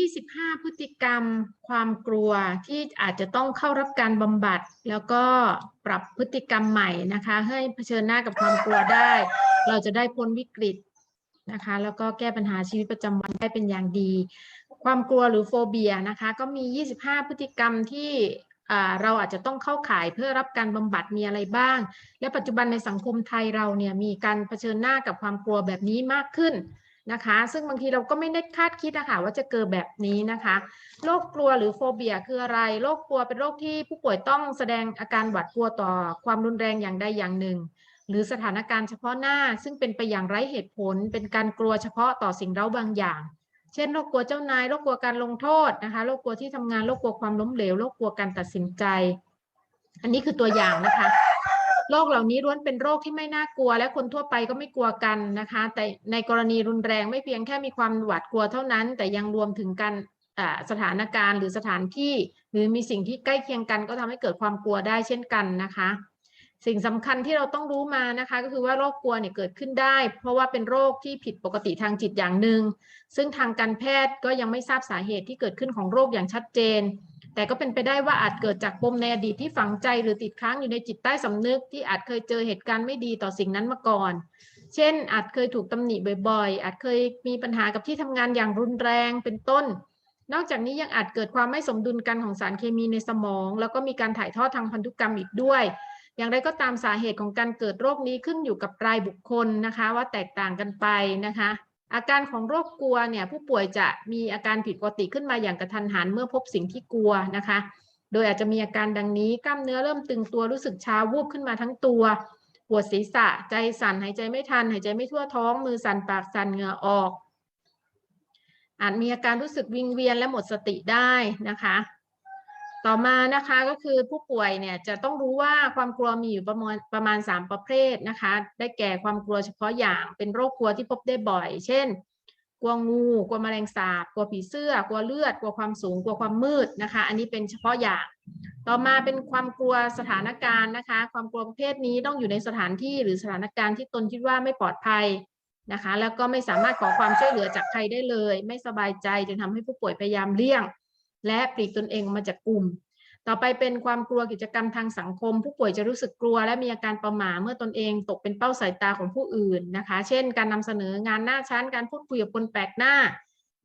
25 พฤติกรรมความกลัวที่อาจจะต้องเข้ารับการบำบัด แล้วก็ปรับพฤติกรรมใหม่นะคะ ให้เผชิญหน้ากับความกลัวได้ เราจะได้พ้นวิกฤตนะคะ แล้วก็แก้ปัญหาชีวิตประจำวันได้เป็นอย่างดี ความกลัวหรือโฟเบียนะคะ ก็มี 25 พฤติกรรมที่เราอาจจะต้องเข้าข่ายเพื่อรับการบำบัดมีอะไรบ้าง และปัจจุบันในสังคมไทยเราเนี่ยมีการเผชิญหน้ากับความกลัวแบบนี้มากขึ้น นะคะ ซึ่งบางทีเราก็ไม่ได้คาดคิดนะคะว่าจะเกิดแบบนี้นะคะโรคกลัวหรือโฟเบียคืออะไรโรคกลัวเป็นโรคที่ผู้ป่วยต้องแสดงอาการหวาดกลัวต่อความรุนแรงอย่างใดอย่างหนึ่ง หรือสถานการณ์เฉพาะหน้า ซึ่งเป็นไปอย่างไร้เหตุผล เป็นการกลัวเฉพาะต่อสิ่งเร้าบางอย่าง เช่นโรคกลัวเจ้านายโรคกลัวการลงโทษนะคะโรคกลัวที่ทำงานโรคกลัวความล้มเหลวโรคกลัวการตัดสินใจ อันนี้คือตัวอย่างนะคะ โรคเหล่านี้ล้วนเป็นโรคที่ไม่น่ากลัว และคนทั่วไปก็ไม่กลัวกันนะคะ แต่ในกรณีรุนแรงไม่เพียงแค่มีความหวาดกลัวเท่านั้น แต่ยังรวมถึงการสถานการณ์หรือสถานที่ หรือมีสิ่งที่ใกล้เคียงกันก็ทำให้เกิดความกลัวได้เช่นกันนะคะ สิ่งสำคัญที่เราต้องรู้มานะคะ ก็คือว่าโรคกลัวเนี่ยเกิดขึ้นได้ เพราะว่าเป็นโรคที่ผิดปกติทางจิตอย่างหนึ่งซึ่งทางการแพทย์ก็ยังไม่ทราบสาเหตุที่เกิดขึ้นของโรคอย่างชัดเจน แต่ก็เป็นไปได้ว่าอาจเกิดจากปมในอดีตที่ฝังใจหรือติดค้างอยู่ในจิตใต้สำนึก ที่อาจเคยเจอเหตุการณ์ไม่ดีต่อสิ่งนั้นมาก่อน เช่น อาจเคยถูกตำหนิบ่อยๆ อาจเคยมีปัญหากับที่ทำงานอย่างรุนแรงเป็นต้นนอกจากนี้ยังอาจเกิดความไม่สมดุลกันของสารเคมีในสมอง แล้วก็มีการถ่ายทอดทางพันธุกรรมอีกด้วย อย่างไรก็ตามสาเหตุของการเกิดโรคนี้ขึ้นอยู่กับรายบุคคลนะคะ ว่าแตกต่างกันไปนะคะ อาการของโรคกลัวเนี่ยผู้ป่วยจะมีอาการผิดปกติขึ้นมาอย่างกระทันหันเมื่อพบสิ่งที่กลัวนะคะ โดยอาจจะมีอาการดังนี้กล้ามเนื้อเริ่มตึงตัวรู้สึกชาวูบขึ้นมาทั้งตัวปวดศีรษะใจสั่นหายใจไม่ทัน หายใจไม่ทั่วท้องมือสั่นปากสั่นเหงื่อออกอาจมีอาการรู้สึกวิงเวียนและหมดสติได้นะคะ ต่อมานะคะก็คือผู้ป่วยเนี่ยจะต้องรู้ว่าความกลัวมีอยู่ประมาณประมาณ 3 ประเภทนะคะ ได้แก่ความกลัวเฉพาะอย่างเป็นโรคกลัวที่พบได้บ่อย เช่น กลัวงูกลัวแมลงสาบกลัวผีเสื้อ กลัวเลือด กลัวความสูง กลัวความมืดนะคะ อันนี้เป็นเฉพาะอย่าง ต่อมาเป็นความกลัวสถานการณ์นะคะ ความกลัวประเภทนี้ต้องอยู่ในสถานที่หรือสถานการณ์ที่ตนคิดว่าไม่ปลอดภัยนะคะ แล้วก็ไม่สามารถขอความช่วยเหลือจากใครได้เลย ไม่สบายใจจนทำให้ผู้ป่วยพยายามเลี่ยง และปลีกตนเองออกมาจากกลุ่ม ต่อไปเป็นความกลัวกิจกรรมทางสังคม ผู้ป่วยจะรู้สึกกลัว และมีอาการประหม่าเมื่อตนเองตกเป็นเป้าสายตาของผู้อื่นนะคะ เช่น การนำเสนองานหน้าชั้นการพูดคุยกับคนแปลกหน้า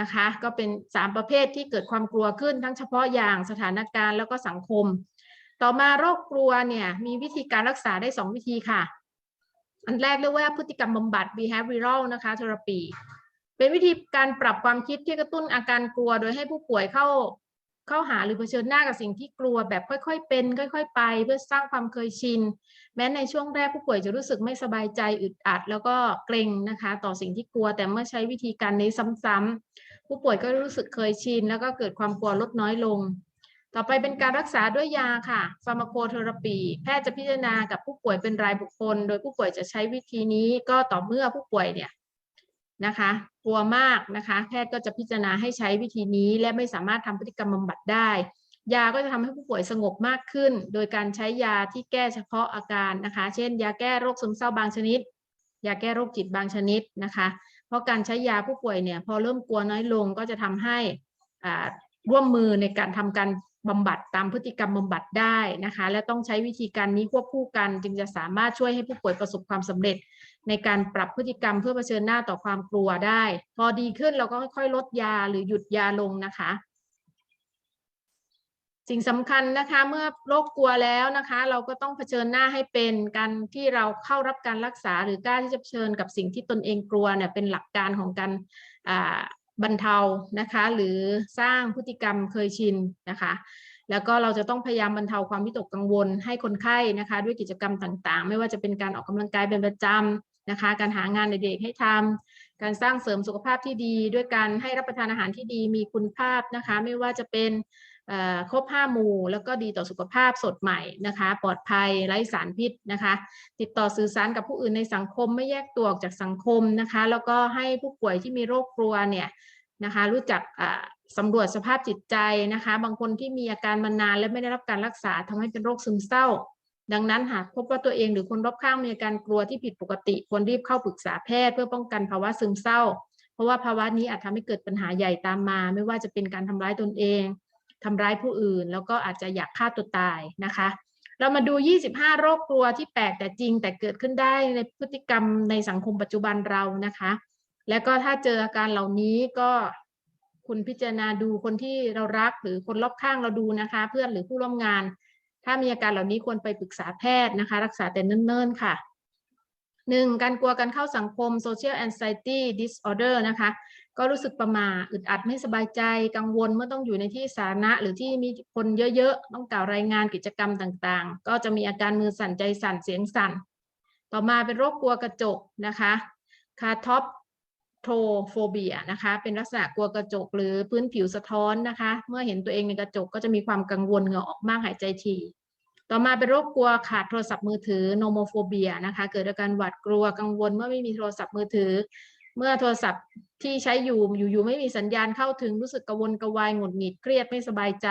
นะคะ ก็เป็น 3 ประเภทที่เกิดความกลัวขึ้นทั้งเฉพาะอย่างสถานการณ์แล้วก็สังคม ต่อมาโรคกลัวเนี่ยมีวิธีการรักษาได้ 2 วิธีค่ะ อันแรกเรียกว่าพฤติกรรมบำบัด behavioral นะคะ therapy เป็นวิธีการปรับความคิดที่กระตุ้นอาการกลัว โดยให้ผู้ป่วยเข้า เข้าหาหรือเผชิญหน้ากับสิ่งที่กลัวแบบค่อยๆ เป็น ค่อย ๆ ไป เพื่อสร้างความเคยชิน แม้ในช่วงแรกผู้ป่วยจะรู้สึกไม่สบายใจอึดอัด แล้วก็เกรงนะคะ ต่อสิ่งที่กลัวแต่เมื่อใช้วิธีการนี้ซ้ำๆผู้ป่วยก็รู้สึกเคยชิน แล้วก็เกิดความกลัวลดน้อยลง ต่อไปเป็นการรักษาด้วยยาค่ะฟาร์มาโคเทอราปี แพทย์จะพิจารณากับผู้ป่วยเป็นรายบุคคล โดยผู้ป่วยจะใช้วิธีนี้ก็ต่อเมื่อผู้ป่วยเนี่ย นะคะ กลัวมากนะคะ แพทย์ก็จะพิจารณาให้ใช้วิธีนี้ และไม่สามารถทำพฤติกรรมบำบัดได้ ยาก็จะทำให้ผู้ป่วยสงบมากขึ้น โดยการใช้ยาที่แก้เฉพาะอาการนะคะ เช่น ยาแก้โรคซึมเศร้าบางชนิด ยาแก้โรคจิตบางชนิดนะคะ เพราะการใช้ยาผู้ป่วยเนี่ยพอเริ่มกลัวน้อยลงก็จะทำให้ร่วมมือในการทำการบำบัดตามพฤติกรรมบำบัดได้นะคะ และต้องใช้วิธีการนี้ควบคู่กันจึงจะสามารถช่วยให้ผู้ป่วยประสบความสำเร็จ ในการปรับพฤติกรรมเพื่อเผชิญหน้าต่อความกลัวได้ พอดีขึ้นเราก็ค่อยๆ ลดยาหรือหยุดยาลงนะคะ สิ่งสำคัญนะคะเมื่อโรคกลัวแล้วนะคะ เราก็ต้องเผชิญหน้าให้เป็นการที่เราเข้ารับการรักษาหรือกล้าที่จะเผชิญกับสิ่งที่ตนเองกลัวเนี่ยเป็นหลักการของการบรรเทานะคะ หรือสร้างพฤติกรรมเคยชินนะคะแล้วก็เราจะต้องพยายามบรรเทาความวิตกกังวลให้คนไข้นะคะ ด้วยกิจกรรมต่างๆ ไม่ว่าจะเป็นการออกกำลังกายเป็นประจำ นะคะ การหางานเด็กๆให้ทำการสร้างเสริมสุขภาพที่ดี ด้วยการให้รับประทานอาหารที่ดีมีคุณภาพนะคะ ไม่ว่าจะเป็นครบห้าหมู่ แล้วก็ดีต่อสุขภาพสดใหม่นะคะ ปลอดภัยไร้สารพิษนะคะ ติดต่อสื่อสารกับผู้อื่นในสังคมไม่แยกตัวออกจากสังคมนะคะ แล้วก็ให้ผู้ป่วยที่มีโรคกลัวเนี่ยนะคะรู้จักอ่าสำรวจสภาพจิตใจนะคะ บางคนที่มีอาการมานานและไม่ได้รับการรักษาทำให้เป็นโรคซึมเศร้า ดังนั้นหากพบว่าตัวเองหรือคนรอบข้างมีอาการกลัวที่ผิดปกติควรรีบเข้าปรึกษาแพทย์เพื่อป้องกันภาวะซึมเศร้า เพราะว่าภาวะนี้อาจทำให้เกิดปัญหาใหญ่ตามมา ไม่ว่าจะเป็นการทำร้ายตนเองทำร้ายผู้อื่น แล้วก็อาจจะอยากฆ่าตัวตายนะคะ เรามาดู 25 โรคกลัวที่แปลกแต่จริง แต่เกิดขึ้นได้ในพฤติกรรมในสังคมปัจจุบันเรานะคะ แล้วก็ถ้าเจออาการเหล่านี้ก็คุณพิจารณาดูคนที่เรารักหรือคนรอบข้างเราดูนะคะ เพื่อนหรือผู้ร่วมงาน ถ้ามีอาการเหล่านี้ควรไปปรึกษาแพทย์นะคะ รักษาแต่เนิ่นๆค่ะหนึ่งการกลัวการเข้าสังคม social anxiety disorder นะคะ ก็รู้สึกประหมาอึดอัดไม่สบายใจ กังวลเมื่อต้องอยู่ในที่สาธารณะ หรือที่มีคนเยอะๆ ต้องกล่าวรายงานกิจกรรมต่างๆ ก็จะมีอาการมือสั่นใจสั่นเสียงสั่น ต่อมาเป็นโรคกลัวกระจกนะคะคาท็อป โทโฟเบียนะคะ เป็นลักษณะกลัวกระจกหรือพื้นผิวสะท้อนนะคะ เมื่อเห็นตัวเองในกระจกก็จะมีความกังวลเหงื่อออกมากหายใจถี่ต่อมาเป็นโรคกลัวขาดโทรศัพท์มือถือโนโมโฟเบียนะคะ เกิดอาการหวาดกลัวกังวลเมื่อไม่มีโทรศัพท์มือถือ เมื่อโทรศัพท์ที่ใช้อยู่อยู่ๆไม่มีสัญญาณเข้าถึงรู้สึกกังวลกระวายหงุดหงิดเครียดไม่สบายใจ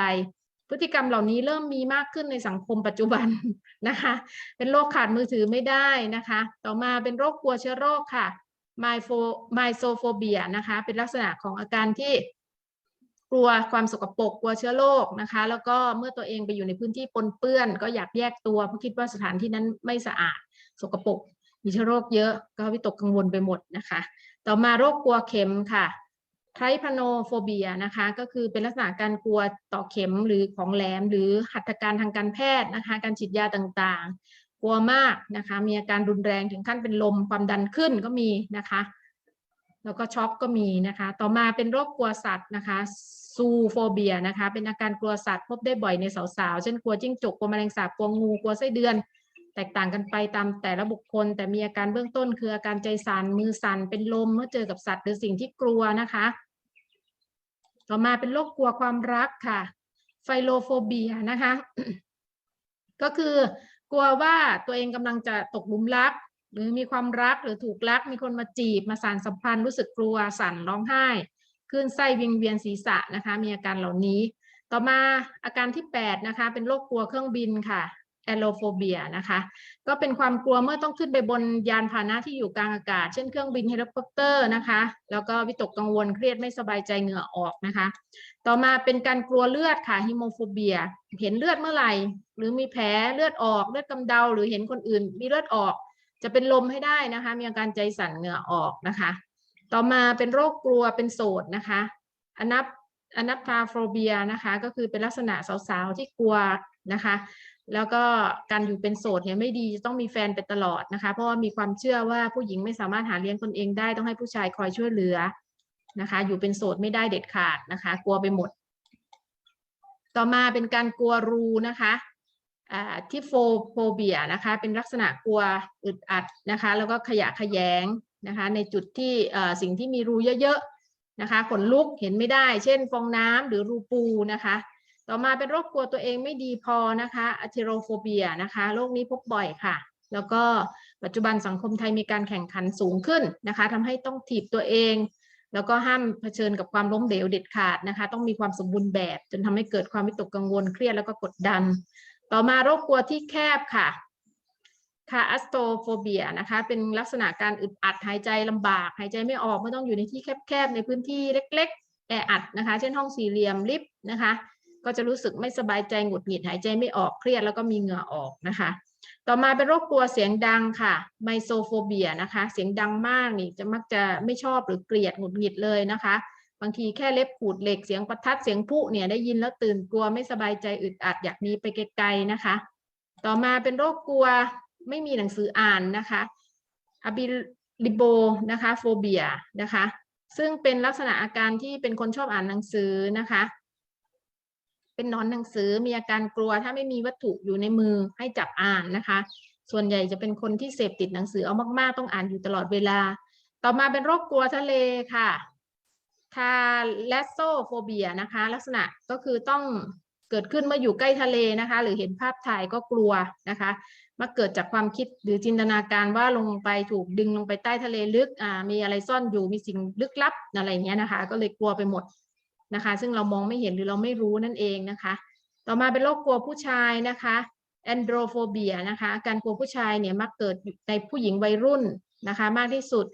พฤติกรรมเหล่านี้เริ่มมีมากขึ้นในสังคมปัจจุบันนะคะ เป็นโรคขาดมือถือไม่ได้นะคะ ต่อมาเป็นโรคกลัวเชื้อโรคค่ะ ไมโฟไมโซโฟเบียนะคะ เป็นลักษณะของอาการที่กลัวความสกปรกกลัวเชื้อโรคนะคะ แล้วก็เมื่อตัวเองไปอยู่ในพื้นที่ปนเปื้อน ก็อยากแยกตัวเพราะคิดว่าสถานที่นั้นไม่สะอาด สกปรกมีเชื้อโรคเยอะก็วิตกกังวลไปหมดนะคะ ต่อมาโรคกลัวเข็มค่ะไทรพโนโฟเบียนะคะ ก็คือเป็นลักษณะการกลัวต่อเข็มหรือของแหลม หรือหัตถการทางการแพทย์นะคะ การฉีดยาต่าง กลัวมากนะคะ มีอาการรุนแรงถึงขั้นเป็นลมความดันขึ้นก็มีนะคะ แล้วก็ช็อกก็มีนะคะ ต่อมาเป็นโรคกลัวสัตว์นะคะซูโฟเบียนะคะ เป็นอาการกลัวสัตว์พบได้บ่อยในสาวๆ เช่นกลัวจิ้งจก กลัวแมลงสาบ กลัวงู กลัวไส้เดือน แตกต่างกันไปตามแต่ละบุคคล แต่มีอาการเบื้องต้นคืออาการใจสัน่น มือสั่น เป็นลมเมื่อเจอกับสัตว์หรือสิ่งที่กลัวนะคะ ต่อมาเป็นโรคกลัวความรักค่ะ ไฟโลโฟเบียนะคะ ก็คือ กลัวว่าตัวเองกำลังจะตกหลุมรัก หรือมีความรักหรือถูกรัก มีคนมาจีบมาสานสัมพันธ์รู้สึกกลัวสั่นร้องไห้คลื่นไส้วิงเวียนศีรษะนะคะ มีอาการเหล่านี้ ต่อมาอาการที่ 8 นะคะ เป็นโรคกลัวเครื่องบินค่ะ แอโรโฟเบียนะคะ ก็เป็นความกลัวเมื่อต้องขึ้นไปบนยานพาหนะที่อยู่กลางอากาศ เช่นเครื่องบินเฮลิคอปเตอร์นะคะ แล้วก็วิตกกังวลเครียดไม่สบายใจเหงื่อออกนะคะ ต่อมาเป็นการกลัวเลือดค่ะฮิโมโฟเบีย เห็นเลือดเมื่อไหร่ หรือมีแผลเลือดออกเลือดกำเดา หรือเห็นคนอื่น มีเลือดออก จะเป็นลมให้ได้นะคะ มีอาการใจสั่นเหงื่อออกนะคะ ต่อมาเป็นโรคกลัวเป็นโสดนะคะอนับอนัปทาโฟเบียนะคะ ก็คือเป็นลักษณะสาวๆที่กลัวนะคะ แล้วก็การอยู่เป็นโสดเนี่ยไม่ดีจะต้องมีแฟนไปตลอดนะคะ เพราะว่ามีความเชื่อว่าผู้หญิงไม่สามารถหาเลี้ยงตนเองได้ต้องให้ผู้ชายคอยช่วยเหลือนะคะ อยู่เป็นโสดไม่ได้เด็ดขาดนะคะ กลัวไปหมด ต่อมาเป็นการกลัวรูนะคะที่โฟโฟเบียนะคะเป็นลักษณะกลัวอึดอัดนะคะ แล้วก็ขยะขยงนะคะ ในจุดที่สิ่งที่มีรูเยอะๆนะคะขนลุกเห็นไม่ได้ เช่น ฟองน้ำหรือรูปูนะคะ ต่อมาเป็นโรคกลัวตัวเองไม่ดีพอนะคะอะเทโรโฟเบียนะคะโรคนี้พบบ่อยค่ะ แล้วก็ปัจจุบันสังคมไทยมีการแข่งขันสูงขึ้นนะคะทำให้ต้องถีบตัวเอง แล้วก็ห้ามเผชิญกับความล้มเหลวเด็ดขาดนะคะ ต้องมีความสมบูรณ์แบบ จนทำให้เกิดความวิตกกังวลเครียดแล้วก็กดดัน ต่อมาโรคกลัวที่แคบค่ะคาอัสโตโฟเบียนะคะเป็นลักษณะการอึดอัดหายใจลำบาก หายใจไม่ออกไม่ต้องอยู่ในที่แคบๆ ในพื้นที่เล็ก ๆ แออัดนะคะ เช่นห้องสี่เหลี่ยมลิฟต์นะคะ ก็จะรู้สึกไม่สบายใจหงุดหงิดหายใจไม่ออกเครียดแล้วก็มีเหงื่อออกนะคะ ต่อมาเป็นโรคกลัวเสียงดังค่ะไมโซโฟเบียนะคะ เสียงดังมากนี่จะมักจะไม่ชอบหรือเกลียดหงุดหงิดเลยนะคะ บางทีแค่เล็บขูดเหล็กเสียงประทัดเสียงพุเนี่ยได้ยินแล้วตื่นกลัวไม่สบายใจอึดอัดอยากหนีไปไกลๆนะคะ ต่อมาเป็นโรคกลัวไม่มีหนังสืออ่านนะคะอะบิลิโบนะคะโฟเบียนะคะซึ่งเป็นลักษณะอาการที่เป็นคนชอบอ่านหนังสือนะคะ เป็นนอนหนังสือมีอาการกลัว ถ้าไม่มีวัตถุอยู่ในมือให้จับอ่านนะคะ ส่วนใหญ่จะเป็นคนที่เสพติดหนังสือเอามากๆ ต้องอ่านอยู่ตลอดเวลา ต่อมาเป็นโรคกลัวทะเลค่ะทาเลสโซโฟเบียนะคะ ลักษณะก็คือต้องเกิดขึ้นเมื่ออยู่ใกล้ทะเลนะคะ หรือเห็นภาพถ่ายก็กลัวนะคะมาเกิดจากความคิดหรือจินตนาการว่าลงไปถูกดึงลงไปใต้ทะเลลึกมีอะไรซ่อนอยู่มีสิ่งลึกลับอะไรเงี้ยนะคะ ก็เลยกลัวไปหมด นะคะ ซึ่งเรามองไม่เห็นหรือเราไม่รู้นั่นเองนะคะ ต่อมาเป็นโรคกลัวผู้ชายนะคะแอนโดรโฟเบียนะคะ การกลัวผู้ชายเนี่ยมักเกิดในผู้หญิงวัยรุ่นนะคะ มากที่สุด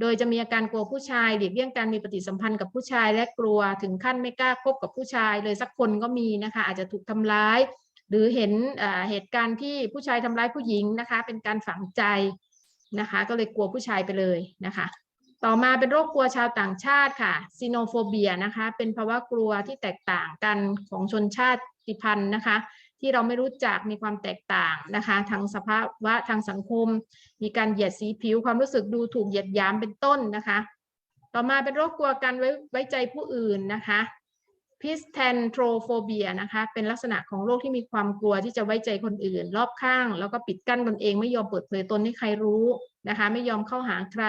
โดยจะมีอาการกลัวผู้ชายหลีกเลี่ยงการมีปฏิสัมพันธ์กับผู้ชาย และกลัวถึงขั้นไม่กล้าคบกับผู้ชาย เลยสักคนก็มีนะคะ อาจจะถูกทำร้าย หรือเห็นเอ่อเหตุการณ์ที่ผู้ชายทำร้ายผู้หญิงนะคะ เป็นการฝังใจนะคะ ก็เลยกลัวผู้ชายไปเลยนะคะ ต่อมาเป็นโรคกลัวชาวต่างชาติค่ะซีโนโฟเบียนะคะ เป็นภาวะกลัวที่แตกต่างกันของชนชาติพันธุ์นะคะ ที่เราไม่รู้จักมีความแตกต่างนะคะ ทางสภาวะทางสังคม มีการเหยียดสีผิวความรู้สึกดูถูกเหยียดหยามเป็นต้นนะคะ ต่อมาเป็นโรคกลัวการไว้ไว้ใจผู้อื่นนะคะพิสแทนโทรโฟเบียนะคะเป็นลักษณะของโรคที่มีความกลัวที่จะไว้ใจคนอื่น รอบข้าง แล้วก็ปิดกั้นตนเองไม่ยอมเปิดเผยตนให้ใครรู้นะคะ ไม่ยอมเข้าหาใคร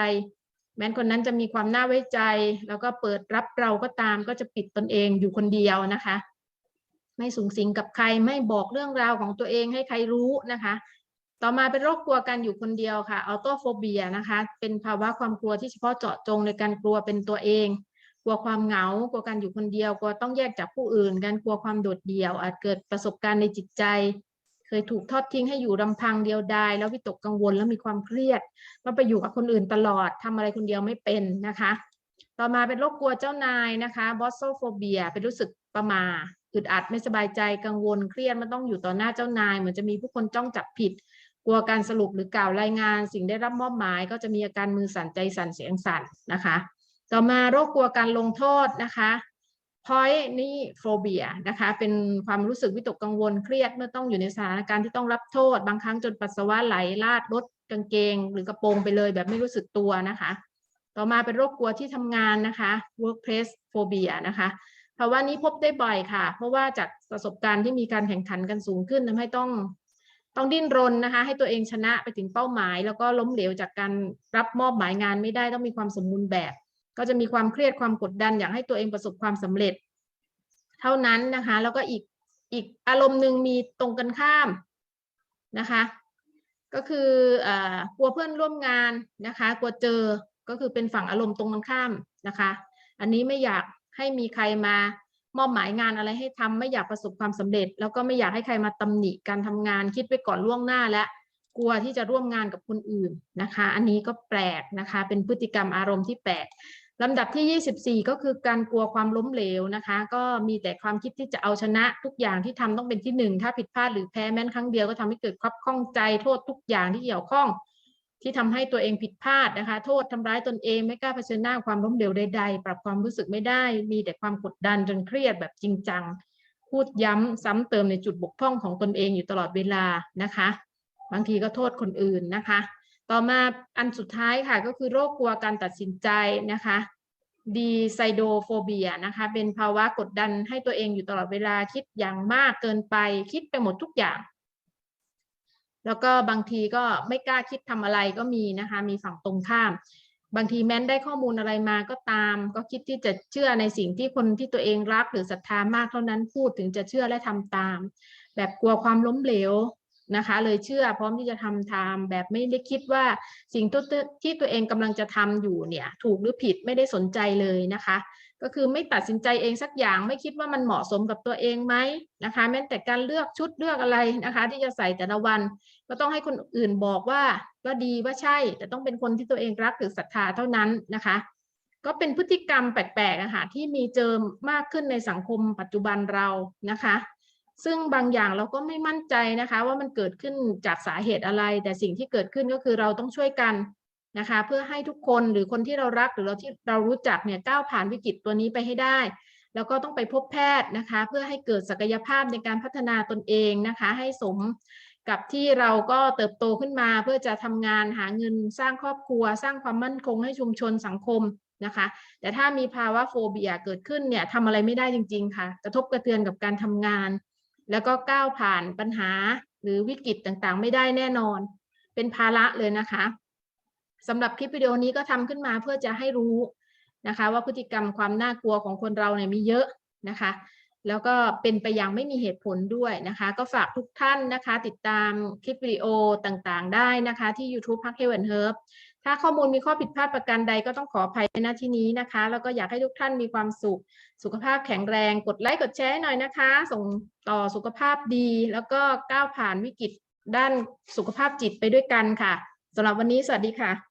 แม้นคนนั้นจะมีความน่าไว้ใจ แล้วก็เปิดรับเราก็ตามก็จะปิดตนเองอยู่คนเดียวนะคะ ไม่สูงสิงกับใครไม่บอกเรื่องราวของตัวเองให้ใครรู้นะคะ ต่อมาเป็นโรคกลัวการอยู่คนเดียวค่ะออโตโฟเบียนะคะ เป็นภาวะความกลัวที่เฉพาะเจาะจงในการกลัวเป็นตัวเอง กลัวความเหงากลัวการอยู่คนเดียวกลัวต้องแยกจากผู้อื่น การกลัวความโดดเดี่ยว อาจเกิดประสบการณ์ในจิตใจ เคยถูกทอดทิ้งให้อยู่ลำพังเดียวดายแล้ววิตกกังวลแล้วมีความเครียดก็ไปอยู่กับคนอื่นตลอดทำอะไรคนเดียวไม่เป็นนะคะ ต่อมาเป็นโรคกลัวเจ้านายนะคะบอสโซโฟเบียเป็นรู้สึกประมาอึดอัดไม่สบายใจกังวลเครียดมันต้องอยู่ต่อหน้าเจ้านายเหมือนจะมีผู้คนจ้องจับผิด กลัวการสรุปหรือกล่าวรายงาน สิ่งได้รับมอบหมายก็จะมีอาการมือสั่นใจสั่นเสียงสั่นนะคะ ต่อมาโรคกลัวการลงโทษนะคะ พอยนี่โฟเบียนะคะเป็นความรู้สึกวิตกกังวลเครียดเมื่อต้องอยู่ในสถานการณ์ที่ต้องรับโทษ บางครั้งจนปัสสาวะไหลลาดรถกางเกง หรือกระโปรงไปเลยแบบไม่รู้สึกตัวนะคะ ต่อมาเป็นโรคกลัวที่ทำงานนะคะ workplace phobia นะคะภาวะนี้พบได้บ่อยค่ะ เพราะว่าจากประสบการณ์ที่มีการแข่งขันกันสูงขึ้นทำให้ต้องต้องดิ้นรนนะคะ ให้ตัวเองชนะไปถึงเป้าหมาย แล้วก็ล้มเหลวจากการรับมอบหมายงานไม่ได้ต้องมีความสมบูรณ์แบบ ก็จะมีความเครียดความกดดันอยากให้ตัวเองประสบความสำเร็จ เท่านั้นนะคะ แล้วก็อีกอีกอารมณ์หนึ่งมีตรงกันข้ามนะคะ ก็คืออกลัวเพื่อนร่วมงานนะคะ กลัวเจอก็คือเป็นฝั่งอารมณ์ตรงกันข้ามนะคะ อันนี้ไม่อยากให้มีใครมามอบหมายงานอะไรให้ทำไม่อยากประสบความสำเร็จ แล้วก็ไม่อยากให้ใครมาตำหนิการทำงานคิดไว้ก่อนล่วงหน้าและกลัวที่จะร่วมงานกับคนอื่นนะคะ อันนี้ก็แปลกนะคะ เป็นพฤติกรรมอารมณ์ที่แปลก ลำดับที่ 24 ก็คือการกลัวความล้มเหลวนะคะ ก็มีแต่ความคิดที่จะเอาชนะทุกอย่างที่ทำต้องเป็นที่หนึ่งถ้าผิดพลาดหรือแพ้แม้นครั้งเดียวก็ทำให้เกิดความข้องใจโทษทุกอย่างที่เกี่ยวข้อง ที่ทำให้ตัวเองผิดพลาดนะคะ โทษทำร้ายตนเองไม่กล้าเผชิญหน้าความล้มเหลวใดๆ ปรับความรู้สึกไม่ได้ มีแต่ความกดดันจนเครียดแบบจริงจัง พูดย้ำซ้ำเติมในจุดบกพร่องของตนเองอยู่ตลอดเวลานะคะ บางทีก็โทษคนอื่นนะคะ ต่อมาอันสุดท้ายค่ะก็คือโรคกลัวการตัดสินใจนะคะดีไซโดโฟเบียนะคะ เป็นภาวะกดดันให้ตัวเองอยู่ตลอดเวลาคิดอย่างมากเกินไปคิดไปหมดทุกอย่าง แล้วก็บางทีก็ไม่กล้าคิดทำอะไรก็มีนะคะ มีฝั่งตรงข้าม บางทีแม้นได้ข้อมูลอะไรมาก็ตาม ก็คิดที่จะเชื่อในสิ่งที่คนที่ตัวเองรักหรือศรัทธามากเท่านั้นพูดถึงจะเชื่อและทำตาม แบบกลัวความล้มเหลว นะคะ เลยเชื่อพร้อมที่จะทำตามแบบไม่ได้คิดว่าสิ่งที่ตัวเองกำลังจะทำอยู่เนี่ย ถูกหรือผิดไม่ได้สนใจเลยนะคะ ก็คือไม่ตัดสินใจเองสักอย่างไม่คิดว่ามันเหมาะสมกับตัวเองไหมนะคะ แม้แต่การเลือกชุดเลือกอะไรนะคะ ที่จะใส่แต่ละวัน ก็ต้องให้คนอื่นบอกว่าว่าดีว่าใช่ แต่ต้องเป็นคนที่ตัวเองรักหรือศรัทธาเท่านั้นนะคะก็เป็นพฤติกรรมแปลกๆอะค่ะที่มีเจอมากขึ้นในสังคมปัจจุบันเรานะคะ ซึ่งบางอย่างเราก็ไม่มั่นใจนะคะว่ามันเกิดขึ้นจากสาเหตุอะไร แต่สิ่งที่เกิดขึ้นก็คือเราต้องช่วยกันนะคะ เพื่อให้ทุกคนหรือคนที่เรารักหรือเราที่เรารู้จักเนี่ยก้าวผ่านวิกฤตตัวนี้ไปให้ได้ แล้วก็ต้องไปพบแพทย์นะคะ เพื่อให้เกิดศักยภาพในการพัฒนาตนเองนะคะ ให้สมกับที่เราก็เติบโตขึ้นมาเพื่อจะทำงานหาเงินสร้างครอบครัว สร้างความมั่นคงให้ชุมชนสังคมนะคะ แต่ถ้ามีภาวะโฟเบียเกิดขึ้นเนี่ยทำอะไรไม่ได้จริง ๆ ค่ะ กระทบกระเทือนกับการทำงาน แล้วก็ก้าวผ่านปัญหาหรือวิกฤตต่างๆ ไม่ได้แน่นอน เป็นภาระเลยนะคะสำหรับคลิปวิดีโอนี้ก็ทำขึ้นมาเพื่อจะให้รู้นะคะ ว่าพฤติกรรมความน่ากลัวของคนเราเนี่ยมีเยอะนะคะ แล้วก็เป็นไปอย่างไม่มีเหตุผลด้วยนะคะ ก็ฝากทุกท่านนะคะ ติดตามคลิปวิดีโอต่างๆ ได้นะคะที่ YouTube พักเฮวันเฮิร์บ ถ้าข้อมูลมีข้อผิดพลาดประการใดก็ต้องขออภัยในหน้าที่นี้นะคะ แล้วก็อยากให้ทุกท่านมีความสุข สุขภาพแข็งแรง กดไลค์กดแชร์หน่อยนะคะ ส่งต่อสุขภาพดี แล้วก็ก้าวผ่านวิกฤตด้านสุขภาพจิตไปด้วยกันค่ะสำหรับวันนี้สวัสดีค่ะ